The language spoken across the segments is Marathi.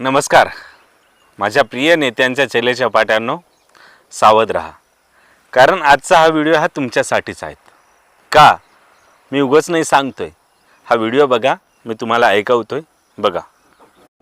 नमस्कार. माझ्या प्रिय नेत्यांच्या चेलेच्या पाट्यांनो सावध राहा. कारण आजचा हा व्हिडिओ हा तुमच्यासाठीच आहे. का? मी उगच नाही सांगतोय. हा व्हिडिओ बघा मी तुम्हाला ऐकवतोय. बघा.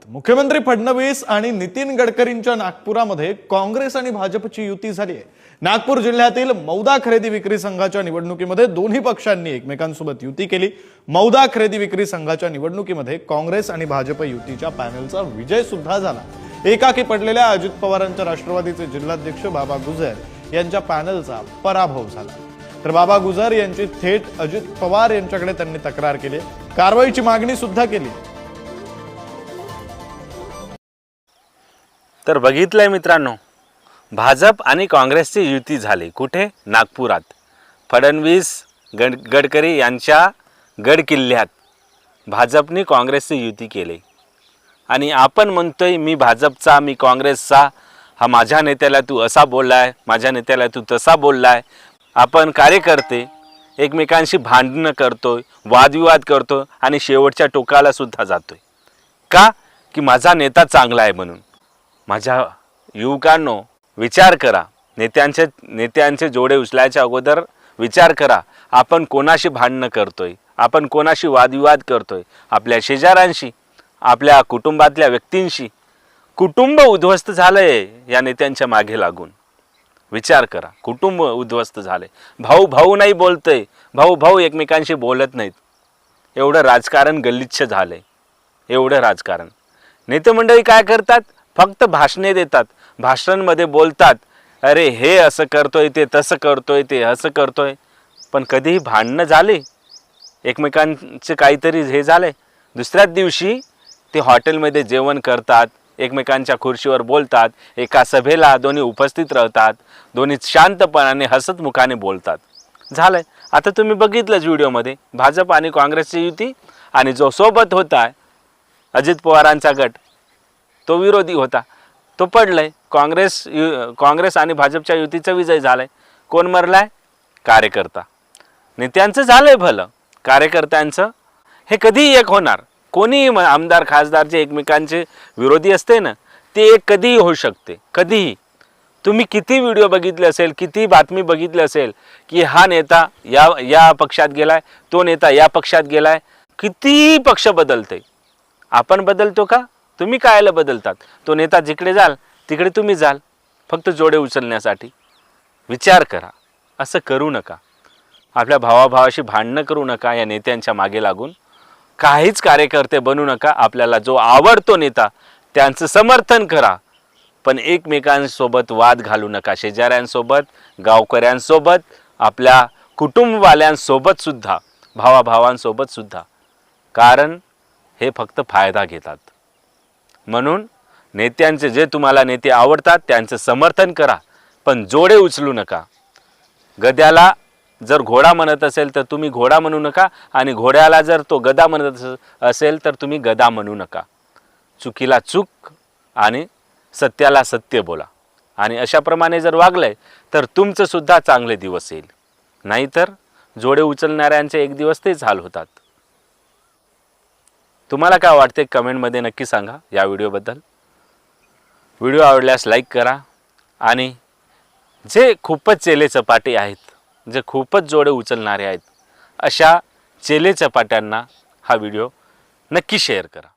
मुख्यमंत्री फडणवीस आणि नितीन गडकरींच्या नागपुरामध्ये काँग्रेस आणि भाजपची युती झाली आहे. नागपूर जिल्ह्यातील मौदा खरेदी विक्री संघाच्या निवडणुकीमध्ये दोन्ही पक्षांनी एकमेकांसोबत युती केली. मौदा खरेदी विक्री संघाच्या निवडणुकीमध्ये काँग्रेस आणि भाजप युतीच्या पॅनलचा विजय सुद्धा झाला. एकाकी पडलेल्या अजित पवारांच्या राष्ट्रवादीचे जिल्हाध्यक्ष बाबा गुजर यांच्या पॅनलचा पराभव झाला. तर बाबा गुजर यांची थेट अजित पवार यांच्याकडे त्यांनी तक्रार केली. कारवाईची मागणी सुद्धा केली. तर बघितलंय मित्रांनो भाजप आणि काँग्रेसची युती झाली. कुठे? नागपुरात. फडणवीस गड गडकरी यांच्या गड किल्ल्यात भाजपने काँग्रेसची युती केली. आणि आपण म्हणतोय मी भाजपचा मी काँग्रेसचा हा माझ्या नेत्याला तू असा बोललाय माझ्या नेत्याला तू तसा बोललाय. आपण कार्यकर्ते एकमेकांशी भांडणं करतोय वादविवाद करतो आणि शेवटच्या टोकाला सुद्धा जातोय. का? की माझा नेता चांगला आहे म्हणून. माझ्या युवकांनो विचार करा. नेत्यांचे नेत्यांचे जोडे उचलायच्या अगोदर विचार करा. आपण कोणाशी भांडणं करतोय? आपण कोणाशी वादविवाद करतोय? आपल्या शेजाऱ्यांशी आपल्या कुटुंबातल्या व्यक्तींशी. कुटुंब उद्ध्वस्त झालंय या नेत्यांच्या मागे लागून. विचार करा. कुटुंब उद्ध्वस्त झाले भाऊ भाऊ नाही बोलतोय. भाऊ भाऊ एकमेकांशी बोलत नाहीत. एवढं राजकारण गलिच्छ झालंय. एवढं राजकारण. नेते मंडळी काय करतात? फक्त भाषणे देतात भाषणांमध्ये बोलतात अरे हे असं करतोय ते तसं करतोय ते असं करतोय. पण कधीही भांडणं झाले एकमेकांचे काहीतरी हे झाले दुसऱ्याच दिवशी ते हॉटेलमध्ये जेवण करतात एकमेकांच्या खुर्शीवर बोलतात एका सभेला दोन्ही उपस्थित राहतात दोन्ही शांतपणाने हसतमुखाने बोलतात बोलतात. झालंय. आता तुम्ही बघितलंच व्हिडिओमध्ये भाजप आणि काँग्रेसची युती आणि जो सोबत होता अजित पवारांचा गट तो विरोधी होता. तो पडलाय. काँग्रेस यु काँग्रेस आणि भाजपच्या युतीचा विजय झालाय. कोण मरलाय? कार्यकर्ता. नेत्यांचं झालंय भलं. कार्यकर्त्यांचं हे कधीही एक होणार. कोणीही म- आमदार खासदार जे एकमेकांचे विरोधी असते ना ते एक कधीही होऊ शकते. कधीही. तुम्ही किती व्हिडिओ बघितले असेल किती बातमी बघितली असेल की हा नेता या या पक्षात गेलाय तो नेता या पक्षात गेलाय कितीही पक्ष बदलते आपण बदलतो का? तुम्ही कायला बदलतात? तो नेता जिकडे जाल तिकडे तुम्ही जाल. फक्त जोडे उचलण्यासाठी. विचार करा. असं करू नका. आपल्या भावाभावाशी भांडणं करू नका या नेत्यांच्या मागे लागून. काहीच कार्यकर्ते बनू नका. आपल्याला जो आवडतो नेता त्यांचं समर्थन करा. पण एकमेकांसोबत वाद घालू नका. शेजाऱ्यांसोबत गावकऱ्यांसोबत आपल्या कुटुंबवाल्यांसोबत सुद्धा भावाभावांसोबत सुद्धा. कारण हे फक्त फायदा घेतात. म्हणून नेत्यांचे जे तुम्हाला नेते आवडतात त्यांचं समर्थन करा. पण जोडे उचलू नका. गद्याला जर घोडा म्हणत असेल तर तुम्ही घोडा म्हणू नका आणि घोड्याला जर तो गदा म्हणत अस- असेल तर तुम्ही गदा म्हणू नका. चुकीला चूक आणि सत्याला सत्य बोला. आणि अशाप्रमाणे जर वागलंय तर तुमचंसुद्धा चांगले दिवस येईल. नाहीतर जोडे उचलणाऱ्यांचे एक दिवस तेच हाल होतात. तुम्हाला काय वाटते कमेंटमध्ये नक्की सांगा या व्हिडिओबद्दल. व्हिडिओ आवडल्यास लाईक करा आणि जे खूपच चेले चपाटे आहेत जे खूपच जोडे उचलणारे आहेत अशा चेले चपाट्यांना हा व्हिडिओ नक्की शेअर करा.